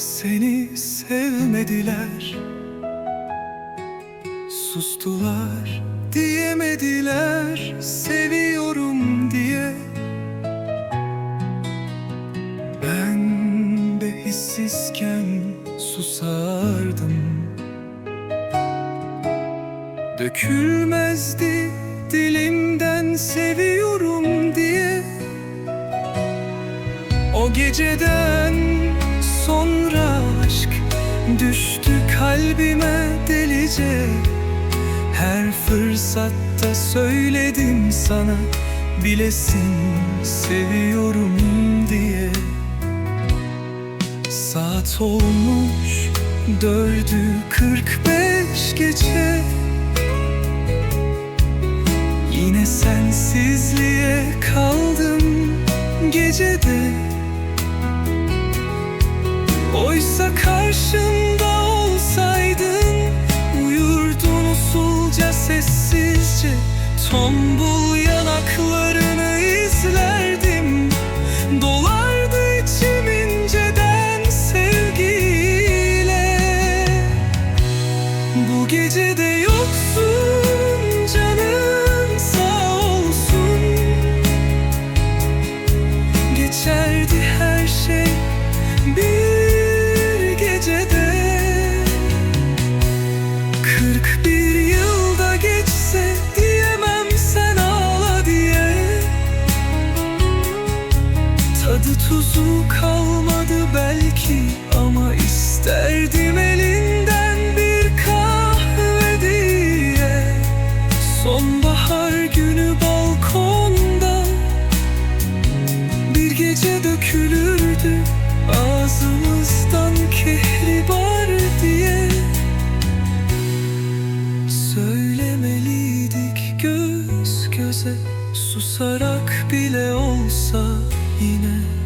seni sevmediler. Sustular diyemediler. Seviyorum diye. Ben de hissizken susardım. Dökülmezdi dilimden seviyorum diye. O geceden düştü kalbime delice. Her fırsatta söyledim sana bilesin seviyorum diye. Saat olmuş dördü kırk beş gece Yine sensizliğe kaldım gecede. Oysa karşımda Tombul yanaklarını izlerdim. Dolardı içim inceden sevgiyle. Bu gecede yoksun canım sağ olsun. Geçerdi her şey bir gecede. Kırk Tuzu kalmadı belki ama isterdim elinden bir kahve diye. Sonbahar günü balkonda bir gece dökülürdü ağzımızdan kehribar diye. Söylemeliydik göz göze susarak bile olsa yine